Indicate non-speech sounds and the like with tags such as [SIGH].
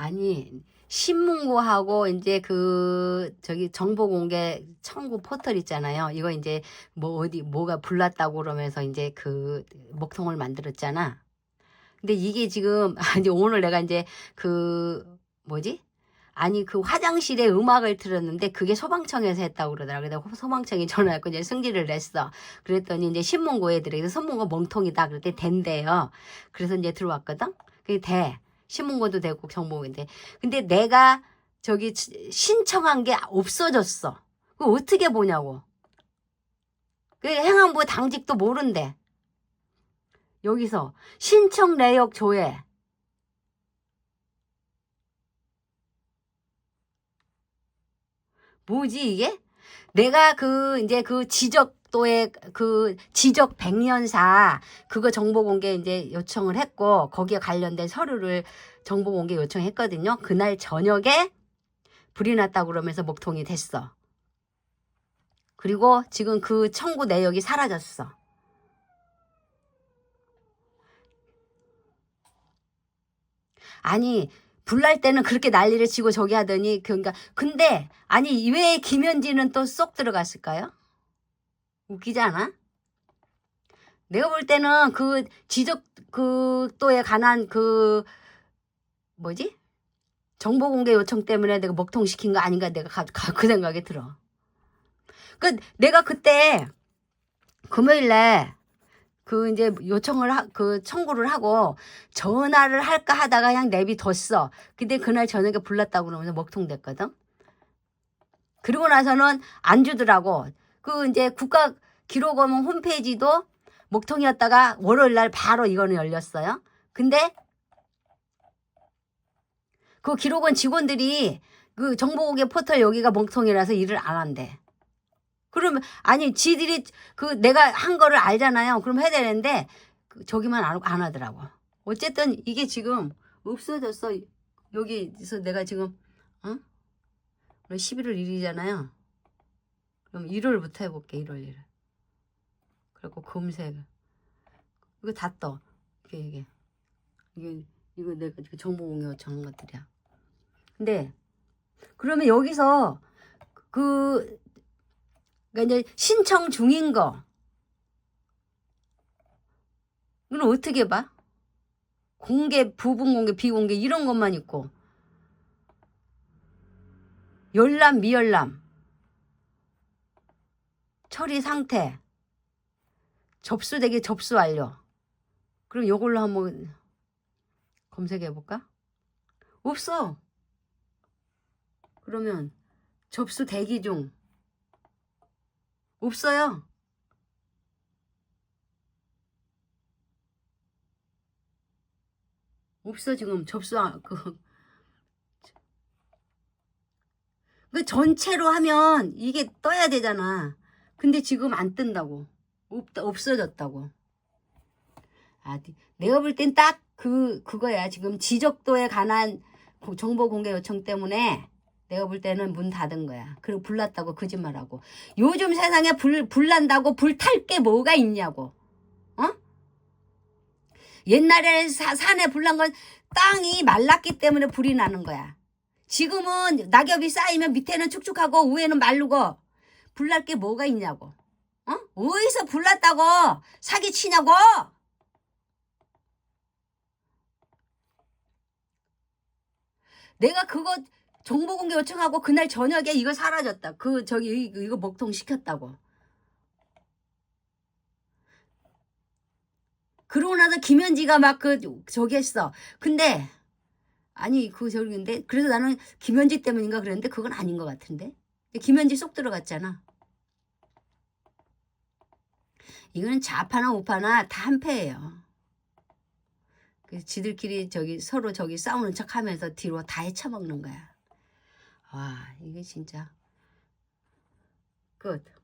아니 신문고하고 이제 그 저기 정보 공개 청구 포털 있잖아요. 이거 이제 뭐 어디 뭐가 불났다고 그러면서 이제 그 목통을 만들었잖아. 근데 이게 지금 [LAUGHS] 아니 오늘 내가 이제 그 뭐지? 아니 그 화장실에 음악을 틀었는데 그게 소방청에서 했다고 그러더라고. 그래서 소방청이 전화했고 이제 승지를 냈어. 그랬더니 이제 신문고 애들이 그래서 선문고 멍통이다 그랬더니 된대요. 그래서 이제 들어왔거든. 그게 돼. 신문고도 되고 정보인데. 근데 내가 저기 치- 신청한 게 없어졌어. 그거 어떻게 보냐고. 그 행안부 당직도 모른대. 여기서 신청 내역 조회. 뭐지 이게? 내가 그 이제 그 지적도의 그 지적 백년사 그거 정보 공개 이제 요청을 했고 거기에 관련된 서류를 정보 공개 요청했거든요. 그날 저녁에 불이 났다고 그러면서 목통이 됐어. 그리고 지금 그 청구 내역이 사라졌어. 아니 불날 때는 그렇게 난리를 치고 저기 하더니 그러니까 근데 아니 왜 김현지는 또쏙 들어갔을까요? 웃기지 않아? 내가 볼 때는 그 지적 그 또에 관한 그 뭐지? 정보 공개 요청 때문에 내가 먹통 시킨 거 아닌가 내가 가, 가- 그 생각이 들어. 그 내가 그때 금요일에 그 이제 요청을 하, 그 청구를 하고 전화를 할까 하다가 그냥 내비뒀어. 근데 그날 저녁에 불났다고 그러면서 먹통 됐거든. 그리고 나서는 안 주더라고. 그 이제 국가 기록원 홈페이지도 목통이었다가 월요일 날 바로 이거는 열렸어요. 근데 그 기록원 직원들이 그 정보공개 포털 여기가 목통이라서 일을 안 한대. 그러면 아니 지들이 그 내가 한 거를 알잖아요. 그럼 해야 되는데 그 저기만 안, 안 하더라고. 어쨌든 이게 지금 없어졌어. 여기서 내가 지금 어? 오늘 11월 1일이잖아요. 그럼 1월부터 해볼게. 1월 1일. 그리고 검색 이거 다 떠. 이게 이게 이게 이거 내가 그 정보 공개 요청한 것들이야. 근데 그러면 여기서 그 그러니까 이제 신청 중인 거. 이건 어떻게 봐? 공개, 부분 공개, 비공개 이런 것만 있고 열람, 미열람, 처리 상태, 접수되게 접수 완료. 그럼 이걸로 한번 검색해 볼까? 없어. 그러면 접수 대기 중. 없어요. 없어 지금 접수 안- 그. 그 전체로 하면 이게 떠야 되잖아. 근데 지금 안 뜬다고. 없 없어졌다고. 아, 네. 내가 볼 땐 딱 그 그거야. 지금 지적도에 관한 고- 정보 공개 요청 때문에 내가 볼 때는 문 닫은 거야. 그리고 불났다고 거짓말하고. 요즘 세상에 불, 불난다고 불탈 게 뭐가 있냐고. 어? 옛날에 사- 산에 불난 건 땅이 말랐기 때문에 불이 나는 거야. 지금은 낙엽이 쌓이면 밑에는 축축하고 위에는 마르고 불날 게 뭐가 있냐고. 어? 어디서 불났다고 사기 치냐고. 내가 그거 정보 공개 요청하고 그날 저녁에 이거 사라졌다. 그 저기 이거, 이거 먹통 시켰다고. 그러고 나서 김현지가 막 그 저기 했어. 근데 아니 그 저기인데 그래서 나는 김현지 때문인가 그랬는데 그건 아닌 것 같은데. 김현지 쏙 들어갔잖아. 이거는 좌파나 우파나 다 한패예요. 그 지들끼리 저기 서로 저기 싸우는 척하면서 뒤로 다 헤쳐먹는 거야. 와 이게 진짜 끝.